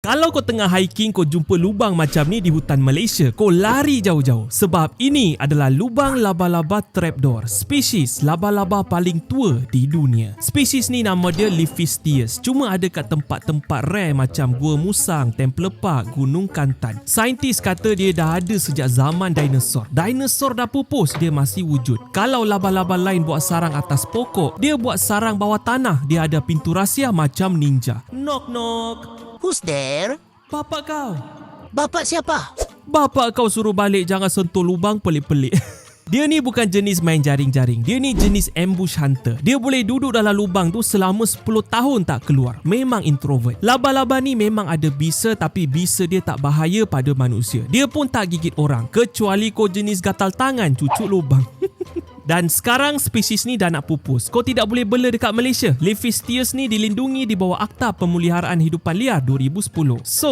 Kalau kau tengah hiking kau jumpa lubang macam ni di hutan Malaysia, kau lari jauh-jauh sebab ini adalah lubang laba-laba trapdoor, spesies laba-laba paling tua di dunia. Spesies ni nama dia Liphistius, cuma ada kat tempat-tempat rare macam Gua Musang, Temple Park, Gunung Kantan. Saintis kata dia dah ada sejak zaman dinosaur. Dinosaur dah pupus, dia masih wujud. Kalau laba-laba lain buat sarang atas pokok, dia buat sarang bawah tanah. Dia ada pintu rahsia macam ninja. Knock knock. Who's there? Bapak kau. Bapak siapa? Bapak kau suruh balik jangan sentuh lubang pelik-pelik. Dia ni bukan jenis main jaring-jaring. Dia ni jenis ambush hunter. Dia boleh duduk dalam lubang tu selama 10 tahun tak keluar. Memang introvert. Laba-laba ni memang ada bisa tapi bisa dia tak bahaya pada manusia. Dia pun tak gigit orang. Kecuali kau jenis gatal tangan cucuk lubang. Dan sekarang spesies ni dah nak pupus. Kau tidak boleh bela dekat Malaysia. Liphistius ni dilindungi di bawah Akta Pemuliharaan Hidupan Liar 2010. So,